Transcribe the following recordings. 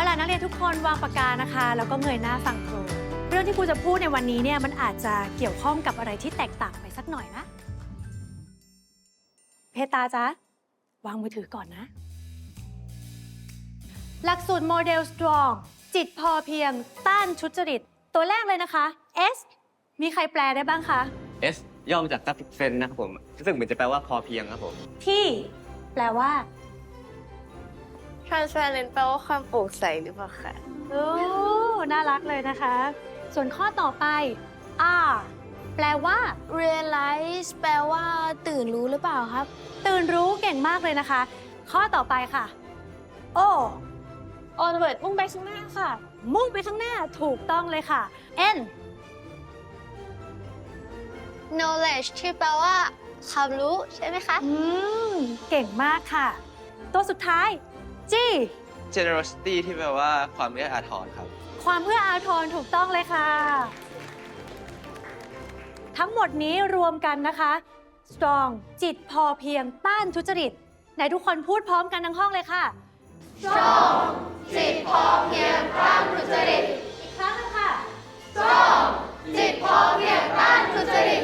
เอาล่ะนักเรียนทุกคนวางปากกานะคะ แล้วก็เงยหน้าฟังครูเรื่องที่ครูจะพูดในวันนี้เนี่ยมันอาจจะเกี่ยวข้องกับอะไรที่แตกต่างไปสักหน่อยนะ เพตาจ๊ะวางมือถือก่อนนะ หลักสูตรโมเดล strong จิตพอเพียง ต้านชุจริต ตัวแรกเลยนะคะ S มีใครแปลได้บ้างคะ S ย่อมาจาก sufficient นะครับผมซึ่งเหมือนจะแปลว่าพอเพียงครับผม ที่ แปลว่า transparent แปลว่าความโปร่งใสหรือเปล่าคะโอ้น่ารักเลยนะคะ ส่วนข้อต่อไป R แปลว่า realize แปลว่า ตื่นรู้หรือเปล่าครับ ตื่นรู้เก่งมากเลยนะคะ ข้อต่อไปค่ะ O onward มุ่งไปข้างหน้าค่ะ มุ่งไปข้างหน้าถูกต้องเลยค่ะ N knowledge ที่แปลว่าความรู้ใช่ไหมคะ อืม เก่งมากค่ะ ตัวสุดท้าย G generosity ที่แปลว่าความเอื้ออาทรครับ ความเพื่ออาทรถูกต้องเลยค่ะ ทั้งหมดนี้รวมกันนะคะ strong จิตพอเพียงต้านทุจริตไหนทุกคนพูดพร้อมกันทั้งห้องเลยค่ะ strong จิตพอเพียงต้านทุจริต อีกครั้งหนึงค่ะ strong จิตพอเพียงต้านทุจริต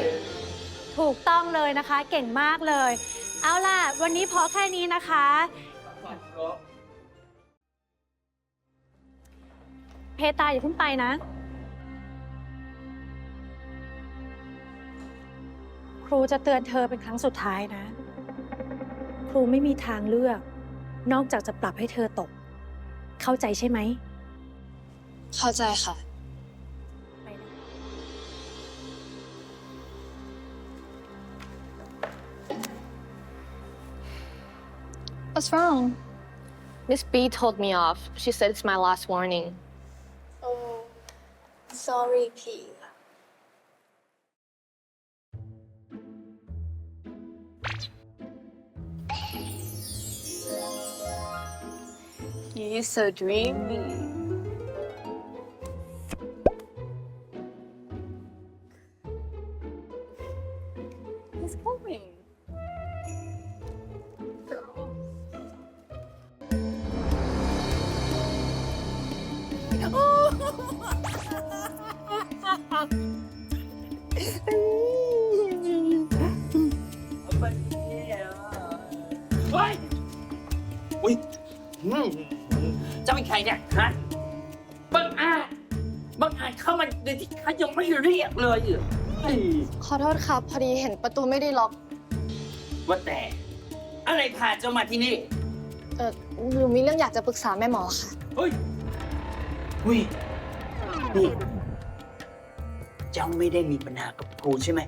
ถูกต้องเลยนะคะ เก่งมากเลย เอาล่ะ วันนี้พอแค่นี้นะคะ เพตาอย่าเพิ่งไปนะ ครูจะเตือนเธอเป็นครั้งสุดท้ายนะ ครูไม่มีทางเลือก นอกจากจะปรับให้เธอตก เข้าใจใช่ไหม เข้าใจค่ะไปเลย What's wrong Miss B told me off. She said it's my last warning. sorry พี่อะ You're so dreamy. He's coming. Ui! Ừ. เจ้าเป็นใครเนี่ยฮะบังอาจบังอาจเข้ามาโดยที่ข้ายังไม่เรียกเลยเหรอเฮ้ยขอโทษครับ พอดีเห็นประตูไม่ได้ล็อก ว่าแต่ อะไรพาเจ้ามาที่นี่ เออหนูมีเรื่องอยากจะปรึกษาแม่หมอค่ะ เฮ้ยอุ้ยนี่เจ้าไม่ได้มีปัญหากับครูใช่ไหม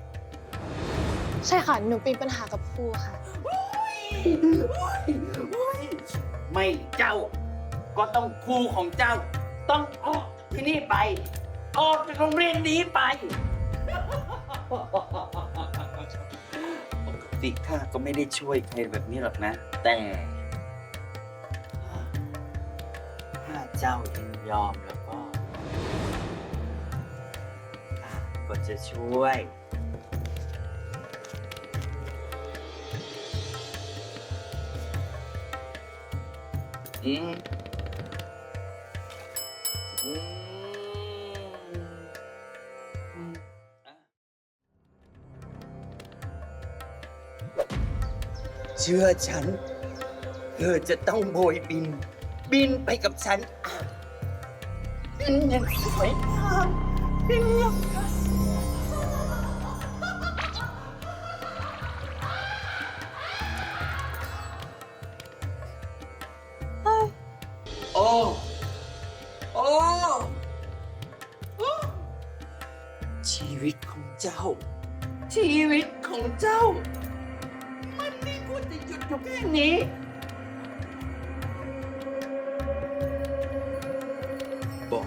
ใช่ค่ะ หนูมีปัญหากับครูค่ะ ไม่เจ้า ก็ต้องครูของเจ้า ต้องออกที่นี่ไป ออกจากโรงเรียนนี้ไปปกติข้าก็ไม่ได้ช่วยใครแบบนี้หรอกนะ แต่ถ้าเจ้ายินยอมแล้วก็ข้าก็จะช่วย อืมอืมเชื่อฉัน เธอจะต้องโบยบิน บินไปกับฉัน บินอย่างสวยงามบินอย่าง โอ้ ชีวิตของเจ้า ชีวิตของเจ้า มันไม่ควรจะหยุดอยู่แค่นี้ บอก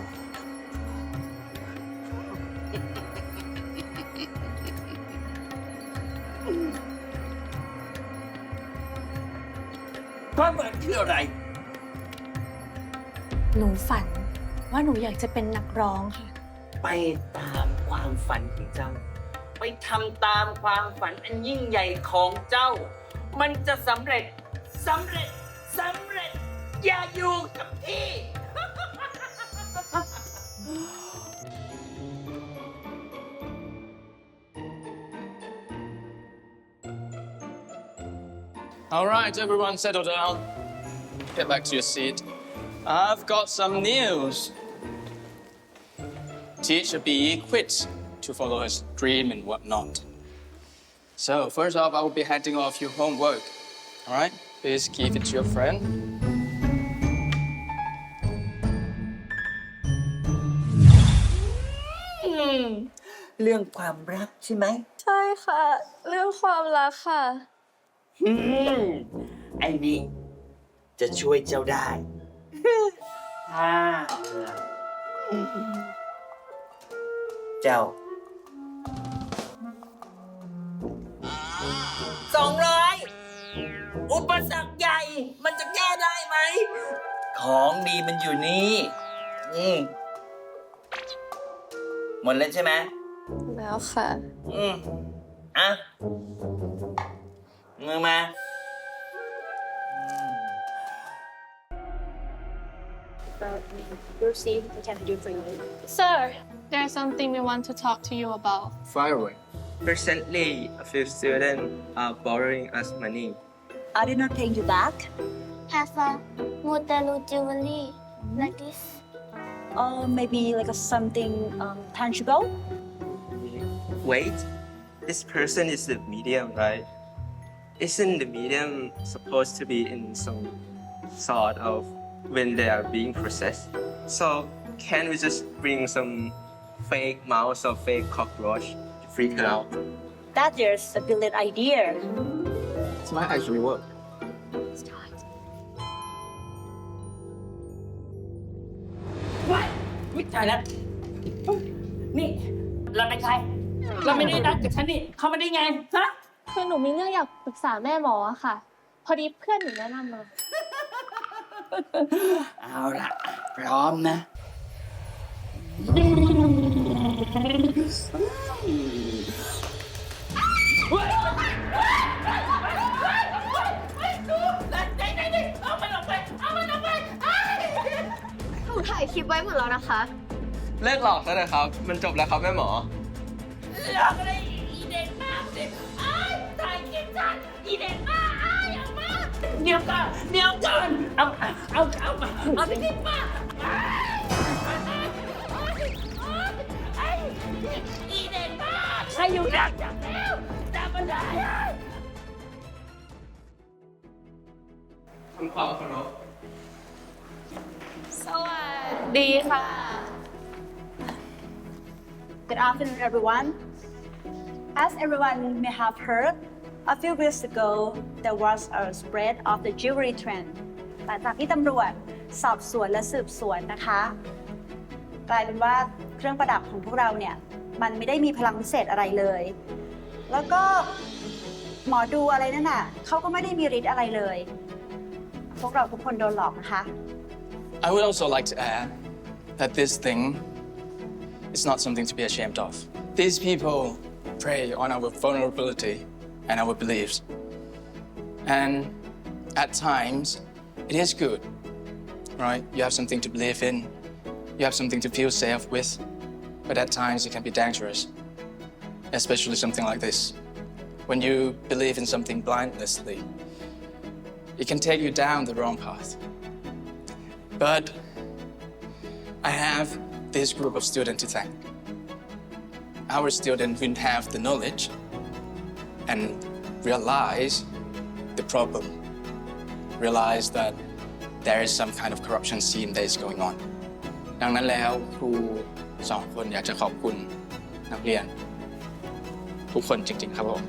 ความหมายคืออะไร หนูฝันว่าหนูอยากจะเป็นนักร้องค่ะ ไปตามความฝันของเจ้า ไปทำตามความฝันอันยิ่งใหญ่ของเจ้า มันจะสำเร็จสำเร็จสำเร็จ อย่าอยู่กับที่ All right, everyone, settle down. Get back to your seat. I've got some news. Teacher B quit to follow his dream and whatnot. So, first off, I will be handing off your homework. All right? Please give it to your friend. เรื่องความรักใช่ไหม ใช่ค่ะ เรื่องความรักค่ะ อืมไอ้นี่ จะช่วยเจ้าได้ ถ้าเจ้าสองร้อยอุปสรรคใหญ่ มันจะแก้ได้ไหม ของดีมันอยู่นี่อืมหมดแล้วใช่ไหมแล้วค่ะ อืมอะมือมา Sir there's something we want to talk to you about Fire away. Recently a few students are borrowing us money I did not pay you back? have a Mutalu jewelry like this Or maybe like a something um, tangible? Wait, this person is the medium, right? Isn't the medium supposed to be in some sort of when they are being processed? So can we just bring some fake mouse or fake cockroach to freak her out? That is a brilliant idea. This might actually work. วิจัยแล้วนี่ เราเป็นใคร เราไม่ได้นัดกับฉันนี่ เขาไม่ได้ไง ฮะ คือหนูมีเรื่องอยากปรึกษาแม่หมออะค่ะ พอดีเพื่อนหนูแนะนำมา เอาละพร้อมนะ หนูถ่ายคลิปไว้หมดแล้วนะคะ เลิกหลอกซะนะครับ มันจบแล้วครับแม่หมอเดี๋ยวก่อนเดี๋ยวก่อน เอาเอาเอามาเอาไปที่ป้าอีเด็กบ้าใครอยู่นักจับแล้วจับมันได้ ทำความเคารพ สวัสดีค่ะ Good afternoon, everyone. As everyone may have heard, a few weeks ago there was a spread of the jewelry trend. หลังจากที่ตำรวจสอบสวนและสืบสวนนะคะ กลายเป็นว่าเครื่องประดับของพวกเราเนี่ยมันไม่ได้มีพลังพิเศษอะไรเลย แล้วก็หมอดูอะไรนั่นน่ะเขาก็ไม่ได้มีฤทธิ์อะไรเลย พวกเราทุกคนโดนหลอกนะคะ I would also like to add that this thing is not something to be ashamed of. These people prey on our vulnerability and our beliefs. And at times, it is good, right? You have something to believe in, you have something to feel safe with, but at times it can be dangerous, especially something like this. When you believe in something blindlessly, it can take you down the wrong path. But I have this group of students to thank. Our students who have the knowledge and realize the problem, realize that there is some kind of corruption scene that is going on. ดังนั้นแล้วครูสองคนอยากจะขอบคุณนักเรียน ทุกคนจริง ๆ ครับผม